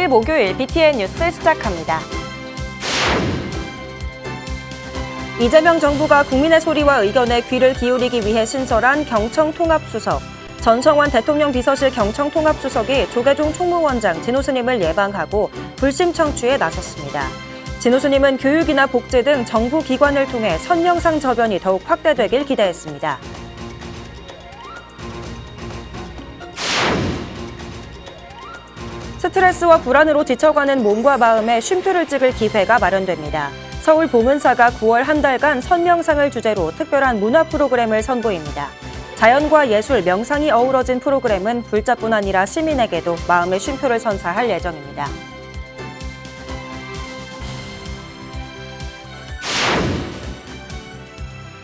4일 목요일 BTN 뉴스 시작합니다. 이재명 정부가 국민의 소리와 의견에 귀를 기울이기 위해 신설한 경청통합수석. 전성환 대통령 비서실 경청통합수석이 조계종 총무원장 진호스님을 예방하고 불심 청취에 나섰습니다. 진호스님은 교육이나 복지 등 정부 기관을 통해 선명상 저변이 더욱 확대되길 기대했습니다. 스트레스와 불안으로 지쳐가는 몸과 마음에 쉼표를 찍을 기회가 마련됩니다. 서울 봉은사가 9월 한 달간 선명상을 주제로 특별한 문화 프로그램을 선보입니다. 자연과 예술, 명상이 어우러진 프로그램은 불자뿐 아니라 시민에게도 마음의 쉼표를 선사할 예정입니다.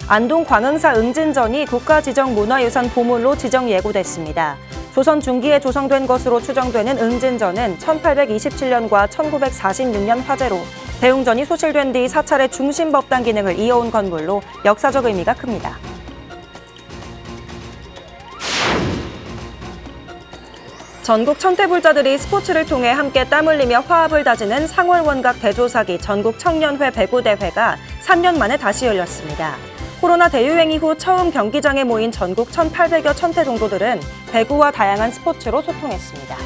안동 광흥사 응진전이 국가지정 문화유산 보물로 지정 예고됐습니다. 조선 중기에 조성된 것으로 추정되는 응진전은 1827년과 1946년 화재로 대웅전이 소실된 뒤 사찰의 중심 법당 기능을 이어온 건물로 역사적 의미가 큽니다. 전국 천태불자들이 스포츠를 통해 함께 땀 흘리며 화합을 다지는 상월원각 대조사기 전국 청년회 배구대회가 3년 만에 다시 열렸습니다. 코로나 대유행 이후 처음 경기장에 모인 전국 1,800여 천태 동도들은 배구와 다양한 스포츠로 소통했습니다.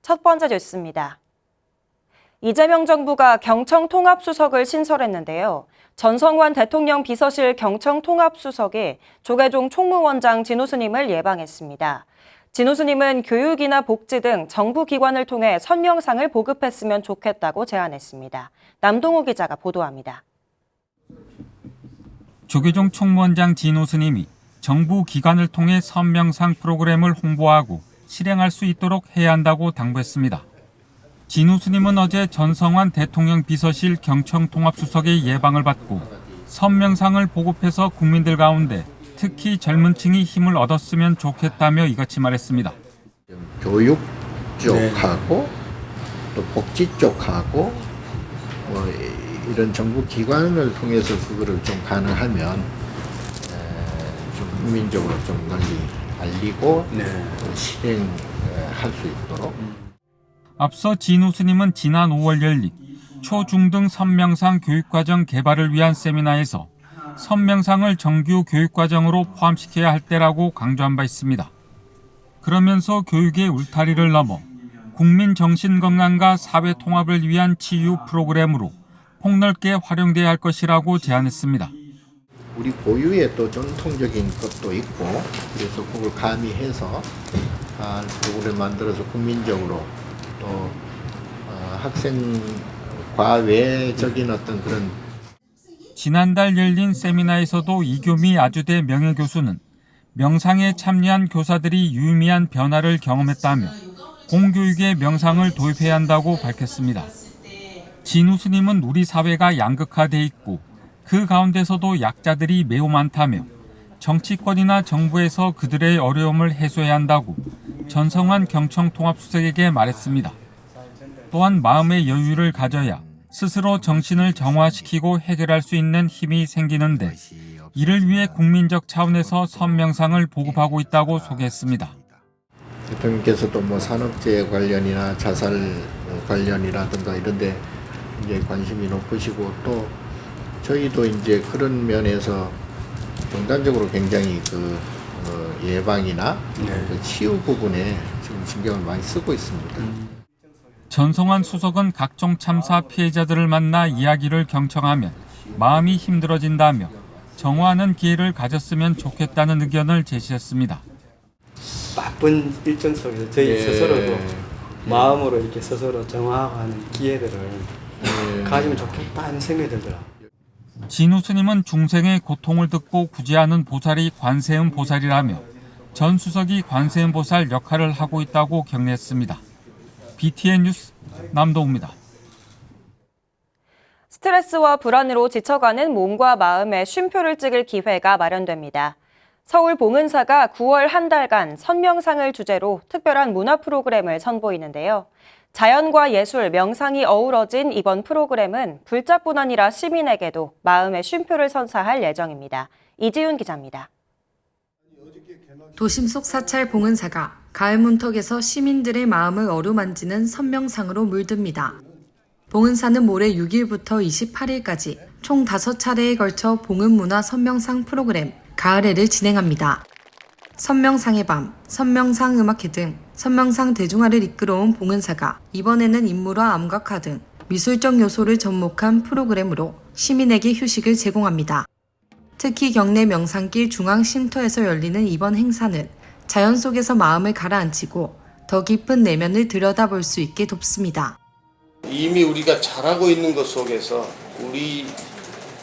첫 번째 뉴스입니다. 이재명 정부가 경청 통합수석을 신설했는데요. 전성환 대통령 비서실 경청 통합수석이 조계종 총무원장 진호스님을 예방했습니다. 진호스님은 교육이나 복지 등 정부 기관을 통해 선명상을 보급했으면 좋겠다고 제안했습니다. 남동호 기자가 보도합니다. 조계종 총무원장 진호 스님이 정부 기관을 통해 선명상 프로그램을 홍보하고 실행할 수 있도록 해야 한다고 당부했습니다. 진호 스님은 어제 전성환 대통령 비서실 경청통합수석의 예방을 받고 선명상을 보급해서 국민들 가운데 특히 젊은 층이 힘을 얻었으면 좋겠다며 이같이 말했습니다. 교육 쪽하고 또 복지 쪽하고 뭐 이런 정부 기관을 통해서 그거를 좀 가능하면 에, 좀 국민적으로 좀 널리 알리고 또 실행할 수 있도록. 앞서 진우 스님은 지난 5월 열린 초중등 선명상 교육과정 개발을 위한 세미나에서 선명상을 정규 교육과정으로 포함시켜야 할 때라고 강조한 바 있습니다. 그러면서 교육의 울타리를 넘어 국민 정신 건강과 사회 통합을 위한 치유 프로그램으로 폭넓게 활용돼야 할 것이라고 제안했습니다. 우리 고유의 또 전통적인 것도 있고 그래서 그걸 가미해서 아, 프로그램 만들어서 국민적으로 또 어, 학생 과 외적인 어떤 그런 지난달 열린 세미나에서도 이교미 아주대 명예교수는 명상에 참여한 교사들이 유의미한 변화를 경험했다며 공교육에 명상을 도입해야 한다고 밝혔습니다. 진우 스님은 우리 사회가 양극화돼 있고 그 가운데서도 약자들이 매우 많다며 정치권이나 정부에서 그들의 어려움을 해소해야 한다고 전성환 경청통합수석에게 말했습니다. 또한 마음의 여유를 가져야 스스로 정신을 정화시키고 해결할 수 있는 힘이 생기는데 이를 위해 국민적 차원에서 선명상을 보급하고 있다고 소개했습니다. 대통령께서도 뭐 산업재해 관련이나 자살 관련이라든가 이런데 굉장히 관심이 높으시고 또 저희도 이제 그런 면에서 중단적으로 굉장히 그 어, 예방이나 그 치유 부분에 지금 신경을 많이 쓰고 있습니다. 전성환 수석은 각종 참사 피해자들을 만나 이야기를 경청하면 마음이 힘들어진다며 정화하는 기회를 가졌으면 좋겠다는 의견을 제시했습니다. 바쁜 일정 속에서 저희 예. 스스로도 마음으로 이렇게 스스로 정화하는 기회들을 예. 가지면 좋겠다 하는 생각이 들더라고요. 진우 스님은 중생의 고통을 듣고 구제하는 보살이 관세음 보살이라며 전 수석이 관세음 보살 역할을 하고 있다고 격려했습니다. BTN 뉴스 남동우입니다. 스트레스와 불안으로 지쳐가는 몸과 마음에 쉼표를 찍을 기회가 마련됩니다. 서울 봉은사가 9월 한 달간 선명상을 주제로 특별한 문화 프로그램을 선보이는데요. 자연과 예술, 명상이 어우러진 이번 프로그램은 불자뿐 아니라 시민에게도 마음의 쉼표를 선사할 예정입니다. 이지훈 기자입니다. 도심 속 사찰 봉은사가 가을 문턱에서 시민들의 마음을 어루만지는 선명상으로 물듭니다. 봉은사는 모레 6일부터 28일까지 총 5차례에 걸쳐 봉은문화 선명상 프로그램 가을해를 진행합니다. 선명상의 밤, 선명상 음악회 등 선명상 대중화를 이끌어온 봉은사가 이번에는 인물화 암각화 등 미술적 요소를 접목한 프로그램으로 시민에게 휴식을 제공합니다. 특히 경내 명산길 중앙 쉼터에서 열리는 이번 행사는 자연 속에서 마음을 가라앉히고 더 깊은 내면을 들여다볼 수 있게 돕습니다. 이미 우리가 잘하고 있는 것 속에서 우리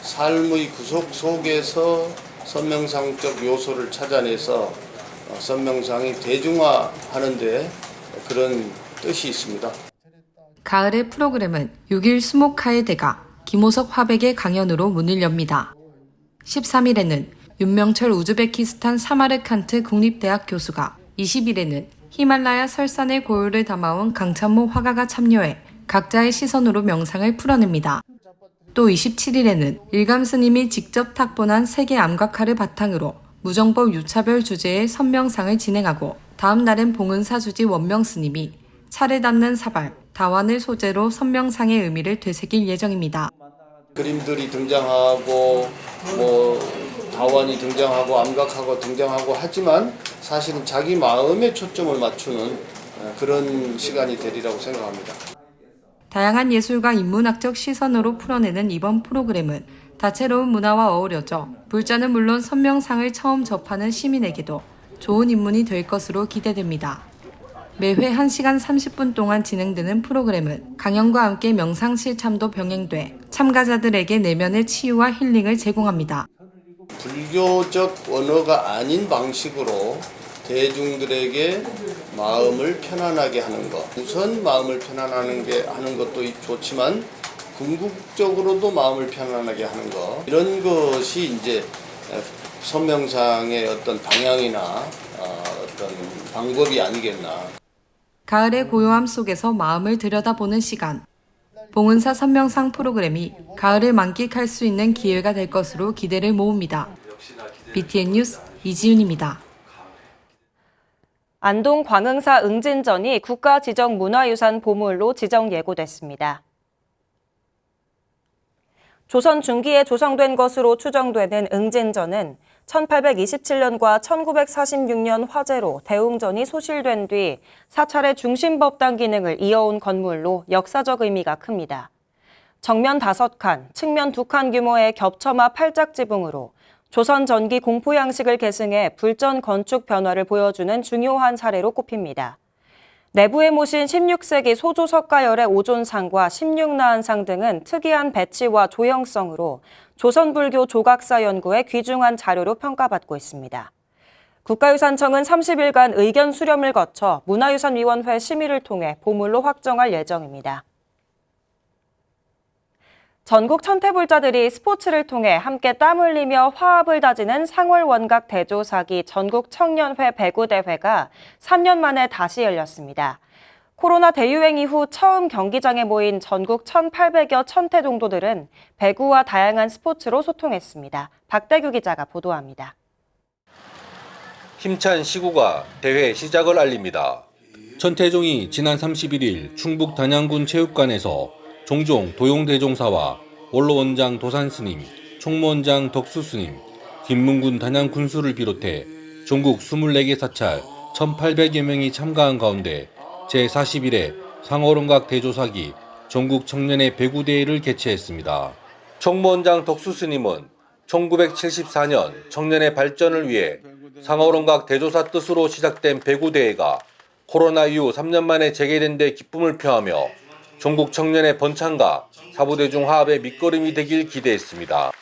삶의 구속 속에서 선명상적 요소를 찾아내서 어, 선명상이 대중화하는데 그런 뜻이 있습니다. 가을의 프로그램은 6일 수목하의 대가 김호석 화백의 강연으로 문을 엽니다. 13일에는 윤명철 우즈베키스탄 사마르칸트 국립대학 교수가 20일에는 히말라야 설산의 고요를 담아온 강찬모 화가가 참여해 각자의 시선으로 명상을 풀어냅니다. 또 27일에는 일감 스님이 직접 탁본한 세계 암각화를 바탕으로 무정법 유차별 주제의 선명상을 진행하고 다음 날엔 봉은 사주지 원명 스님이 차를 담는 사발, 다완을 소재로 선명상의 의미를 되새길 예정입니다. 그림들이 등장하고 뭐 다원이 등장하고 암각하고 등장하고 하지만 사실은 자기 마음에 초점을 맞추는 어, 그런 시간이 되리라고 생각합니다. 다양한 예술과 인문학적 시선으로 풀어내는 이번 프로그램은 다채로운 문화와 어우러져 불자는 물론 선명상을 처음 접하는 시민에게도 좋은 입문이 될 것으로 기대됩니다. 매회 1시간 30분 동안 진행되는 프로그램은 강연과 함께 명상 실참도 병행돼 참가자들에게 내면의 치유와 힐링을 제공합니다. 불교적 언어가 아닌 방식으로 대중들에게 마음을 편안하게 하는 것. 우선 마음을 편안하는 게 하는 것도 좋지만 궁극적으로도 마음을 편안하게 하는 것. 이런 것이 이제 선명상의 어떤 방향이나 어, 어떤 방법이 아니겠나. 가을의 고요함 속에서 마음을 들여다보는 시간. 봉은사 선명상 프로그램이 가을을 만끽할 수 있는 기회가 될 것으로 기대를 모읍니다. BTN 뉴스 이지윤입니다. 안동 광흥사 응진전이 국가 지정 문화유산 보물로 지정 예고됐습니다. 조선 중기에 조성된 것으로 추정되는 응진전은 1827년과 1946년 화재로 대웅전이 소실된 뒤 사찰의 중심법당 기능을 이어온 건물로 역사적 의미가 큽니다. 정면 5칸, 측면 2칸 규모의 겹처마 팔짝 지붕으로 조선 전기 공포 양식을 계승해 불전 건축 변화를 보여주는 중요한 사례로 꼽힙니다. 내부에 모신 16세기 소조 석가열의 오존상과 16나한상 등은 특이한 배치와 조형성으로 조선불교 조각사 연구의 귀중한 자료로 평가받고 있습니다. 국가유산청은 30일간 의견 수렴을 거쳐 문화유산위원회 심의를 통해 보물로 확정할 예정입니다. 전국 천태불자들이 스포츠를 통해 함께 땀 흘리며 화합을 다지는 상월 원각 대조사기 전국 청년회 배구 대회가 3년 만에 다시 열렸습니다. 코로나 대유행 이후 처음 경기장에 모인 전국 1,800여 천태 동도들은 배구와 다양한 스포츠로 소통했습니다. 박대규 기자가 보도합니다. 힘찬 시구가 대회 시작을 알립니다. 천태종이 지난 31일 충북 단양군 체육관에서 종종 도용대종사와 원로원장 도산스님, 총무원장 덕수스님, 김문군 단양군수를 비롯해 전국 24개 사찰 1,800여 명이 참가한 가운데 제41회 상어론각 대조사기 전국 청년의 배구대회를 개최했습니다. 총무원장 덕수스님은 1974년 청년의 발전을 위해 상어론각 대조사 뜻으로 시작된 배구대회가 코로나 이후 3년 만에 재개된 데 기쁨을 표하며 전국 청년의 번창과 사부대중 화합의 밑거름이 되길 기대했습니다.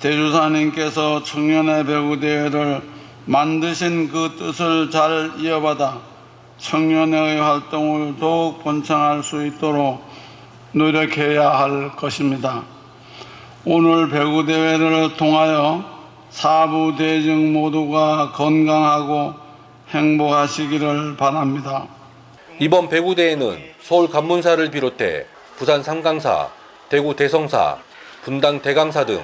대주사님께서 청년의 배구 대회를 만드신 그 뜻을 잘 이어받아 청년의 활동을 더욱 번창할 수 있도록 노력해야 할 것입니다. 오늘 배구 대회를 통하여 사부 대중 모두가 건강하고 행복하시기를 바랍니다. 이번 배구대회는 서울 관문사를 비롯해 부산 삼강사, 대구 대성사, 분당 대강사 등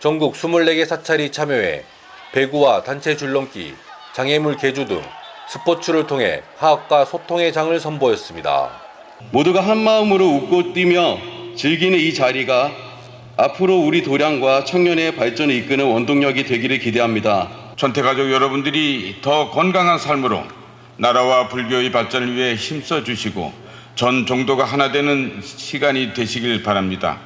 전국 24개 사찰이 참여해 배구와 단체 줄넘기, 장애물 개주 등 스포츠를 통해 화합과 소통의 장을 선보였습니다. 모두가 한 마음으로 웃고 뛰며 즐기는 이 자리가 앞으로 우리 도량과 청년의 발전을 이끄는 원동력이 되기를 기대합니다. 전태가족 여러분들이 더 건강한 삶으로 나라와 불교의 발전을 위해 힘써 주시고 전 종도가 하나 되는 시간이 되시길 바랍니다.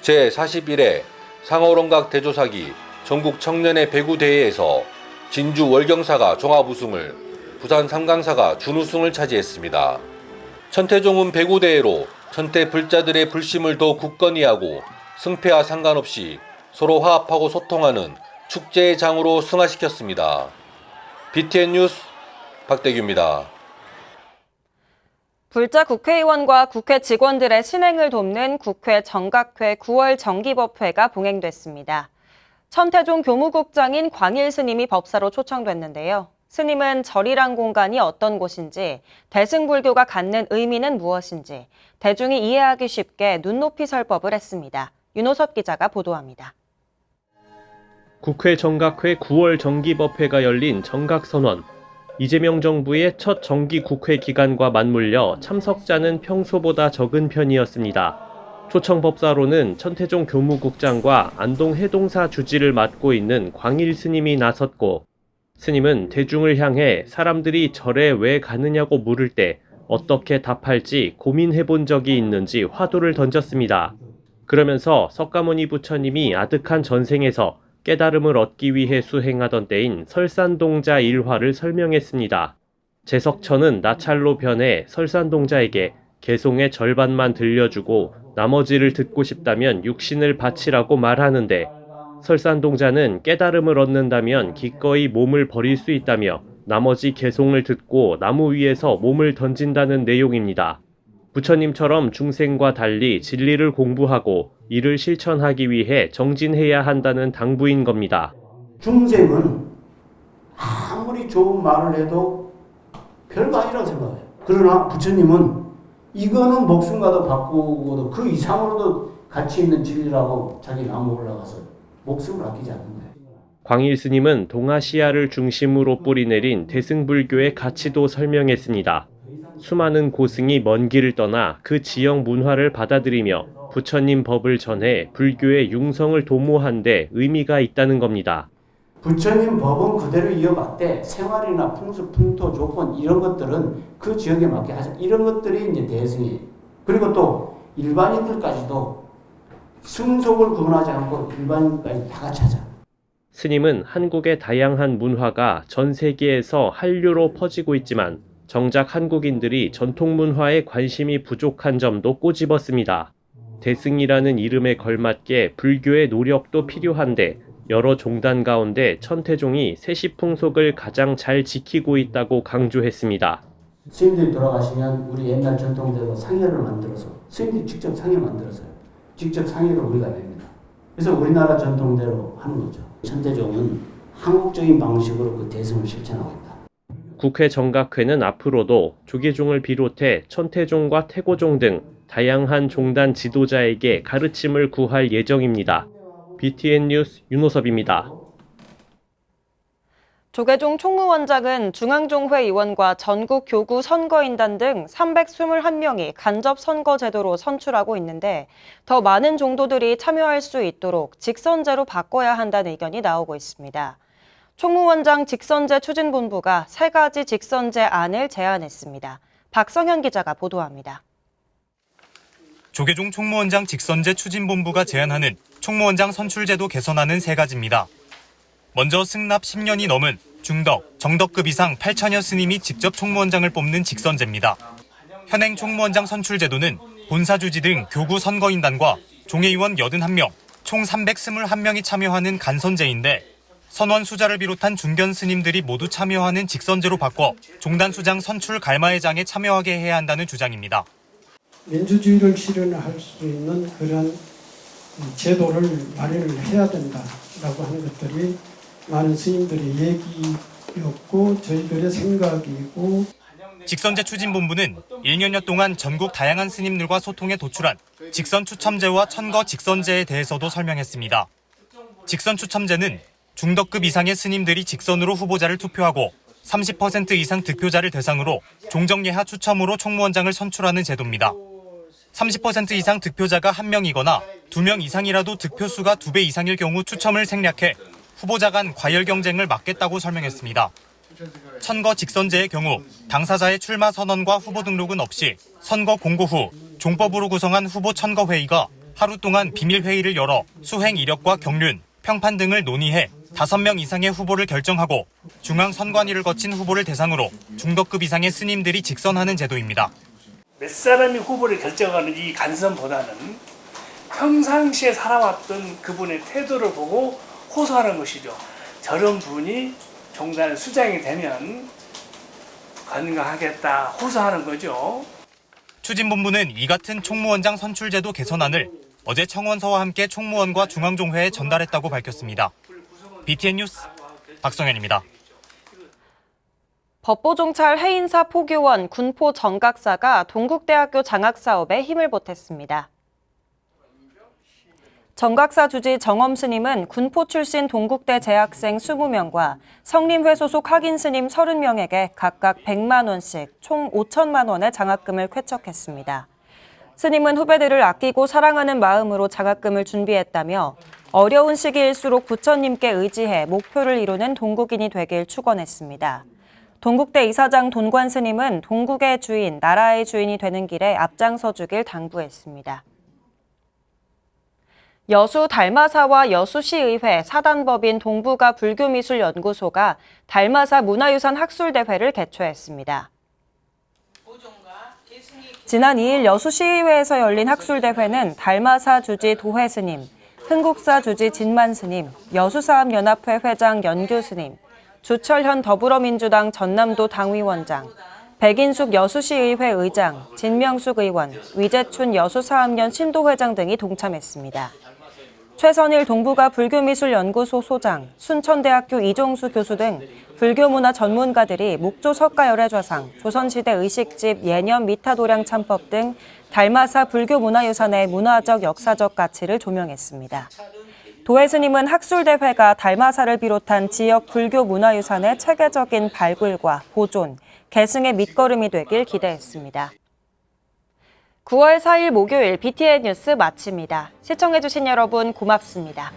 제 41회 상어론각 대조사기 전국 청년의 배구 대회에서 진주 월경사가 종합 우승을 부산 삼강사가 준우승을 차지했습니다. 천태종은 배구 대회로 천태 불자들의 불심을 더 굳건히 하고 승패와 상관없이 서로 화합하고 소통하는 축제의 장으로 승화시켰습니다. BTN 뉴스 박대규입니다. 불자 국회의원과 국회 직원들의 신행을 돕는 국회 정각회 9월 정기법회가 봉행됐습니다. 천태종 교무국장인 광일 스님이 법사로 초청됐는데요. 스님은 절이란 공간이 어떤 곳인지, 대승불교가 갖는 의미는 무엇인지, 대중이 이해하기 쉽게 눈높이 설법을 했습니다. 윤호섭 기자가 보도합니다. 국회 정각회 9월 정기법회가 열린 정각선언. 이재명 정부의 첫 정기 국회 기간과 맞물려 참석자는 평소보다 적은 편이었습니다. 초청 법사로는 천태종 교무국장과 안동 해동사 주지를 맡고 있는 광일 스님이 나섰고 스님은 대중을 향해 사람들이 절에 왜 가느냐고 물을 때 어떻게 답할지 고민해 본 적이 있는지 화두를 던졌습니다. 그러면서 석가모니 부처님이 아득한 전생에서 깨달음을 얻기 위해 수행하던 때인 설산동자 일화를 설명했습니다. 제석천은 나찰로 변해 설산동자에게 개송의 절반만 들려주고 나머지를 듣고 싶다면 육신을 바치라고 말하는데 설산동자는 깨달음을 얻는다면 기꺼이 몸을 버릴 수 있다며 나머지 개송을 듣고 나무 위에서 몸을 던진다는 내용입니다. 부처님처럼 중생과 달리 진리를 공부하고 이를 실천하기 위해 정진해야 한다는 당부인 겁니다. 중생은 아무리 좋은 말을 해도 별거 아니라고 생각해요. 그러나 부처님은 이거는 목숨과도 바꾸고도 그 이상으로도 가치 있는 진리라고 자기 나무 올라가서 목숨을 아끼지 않는 거예요. 광일 스님은 동아시아를 중심으로 뿌리내린 대승불교의 가치도 설명했습니다. 수많은 고승이 먼 길을 떠나 그 지역 문화를 받아들이며 부처님 법을 전해 불교의 융성을 도모한 데 의미가 있다는 겁니다. 부처님 법은 그대로 이어받되 생활이나 풍수, 풍토, 조건 이런 것들은 그 지역에 맞게 하자. 이런 것들이 이제 대승이에요. 그리고 또 일반인들까지도 승속을 구분하지 않고 일반인까지 다 같이 하자. 스님은 한국의 다양한 문화가 전 세계에서 한류로 퍼지고 있지만 정작 한국인들이 전통 문화에 관심이 부족한 점도 꼬집었습니다. 대승이라는 이름에 걸맞게 불교의 노력도 필요한데 여러 종단 가운데 천태종이 세시풍속을 가장 잘 지키고 있다고 강조했습니다. 스님들이 돌아가시면 우리 옛날 전통대로 상회를 만들어서 스님들이 직접 상회 만들어서요. 직접 상회를 우리가 냅니다. 그래서 우리나라 전통대로 하는 거죠. 천태종은 한국적인 방식으로 그 대승을 실천하고 있다. 국회 정각회는 앞으로도 조계종을 비롯해 천태종과 태고종 등 다양한 종단 지도자에게 가르침을 구할 예정입니다. BTN 뉴스 윤호섭입니다. 조계종 총무원장은 중앙종회 의원과 전국 교구 선거인단 등 321명이 간접 선거 제도로 선출하고 있는데 더 많은 종도들이 참여할 수 있도록 직선제로 바꿔야 한다는 의견이 나오고 있습니다. 총무원장 직선제 추진본부가 세 가지 직선제 안을 제안했습니다. 박성현 기자가 보도합니다. 조계종 총무원장 직선제 추진본부가 제안하는 총무원장 선출제도 개선안은 세 가지입니다. 먼저 승납 10년이 넘은 중덕, 정덕급 이상 8천여 스님이 직접 총무원장을 뽑는 직선제입니다. 현행 총무원장 선출제도는 본사주지 등 교구 선거인단과 종회의원 81명, 총 321명이 참여하는 간선제인데 선원 수자를 비롯한 중견 스님들이 모두 참여하는 직선제로 바꿔 종단 수장 선출 갈마회장에 참여하게 해야 한다는 주장입니다. 민주주의를 실현할 수 있는 그런 제도를 마련을 해야 된다라고 하는 것들이 많은 스님들의 얘기였고 저희들의 생각이고 직선제 추진본부는 1년여 동안 전국 다양한 스님들과 소통에 도출한 직선 추첨제와 천거 직선제에 대해서도 설명했습니다. 직선 추첨제는 중덕급 이상의 스님들이 직선으로 후보자를 투표하고 30% 이상 득표자를 대상으로 종정예하 추첨으로 총무원장을 선출하는 제도입니다. 30% 이상 득표자가 1명이거나 2명 이상이라도 득표수가 2배 이상일 경우 추첨을 생략해 후보자 간 과열 경쟁을 막겠다고 설명했습니다. 선거 직선제의 경우 당사자의 출마 선언과 후보 등록은 없이 선거 공고 후 종법으로 구성한 후보 천거회의가 하루 동안 비밀회의를 열어 수행 이력과 경륜, 평판 등을 논의해 5명 이상의 후보를 결정하고 중앙선관위를 거친 후보를 대상으로 중덕급 이상의 스님들이 직선하는 제도입니다. 몇 사람이 후보를 결정하는 이 간선보다는 평상시에 살아왔던 그분의 태도를 보고 호소하는 것이죠. 저런 분이 종단 수장이 되면 건강하겠다 호소하는 거죠. 추진본부는 이 같은 총무원장 선출제도 개선안을 어제 청원서와 함께 총무원과 중앙종회에 전달했다고 밝혔습니다. BTN 뉴스 박성현입니다. 법보종찰 해인사 포교원 군포 정각사가 동국대학교 장학사업에 힘을 보탰습니다. 정각사 주지 정엄 스님은 군포 출신 동국대 재학생 20명과 성림회 소속 학인 스님 30명에게 각각 100만 원씩 총 5천만 원의 장학금을 쾌척했습니다. 스님은 후배들을 아끼고 사랑하는 마음으로 장학금을 준비했다며 어려운 시기일수록 부처님께 의지해 목표를 이루는 동국인이 되길 축원했습니다. 동국대 이사장 돈관 스님은 동국의 주인, 나라의 주인이 되는 길에 앞장서 주길 당부했습니다. 여수 달마사와 여수시의회 사단법인 동부가 불교미술연구소가 달마사 문화유산 학술대회를 개최했습니다. 지난 2일 여수시의회에서 열린 학술대회는 달마사 주지 도회 스님, 흥국사 주지 진만 스님, 여수사업연합회 회장 연규 스님, 주철현 더불어민주당 전남도 당위원장, 백인숙 여수시의회 의장, 진명숙 의원, 위재춘 여수사업연 신도회장 등이 동참했습니다. 최선일 동부가 불교미술연구소 소장, 순천대학교 이종수 교수 등 불교문화 전문가들이 목조 석가열의 좌상, 조선시대 의식집, 예년 미타도량 참법 등 달마사 불교문화유산의 문화적 역사적 가치를 조명했습니다. 도회 스님은 학술대회가 달마사를 비롯한 지역 불교 문화유산의 체계적인 발굴과 보존, 계승의 밑거름이 되길 기대했습니다. 9월 4일 목요일 BTN 뉴스 마칩니다. 시청해주신 여러분 고맙습니다.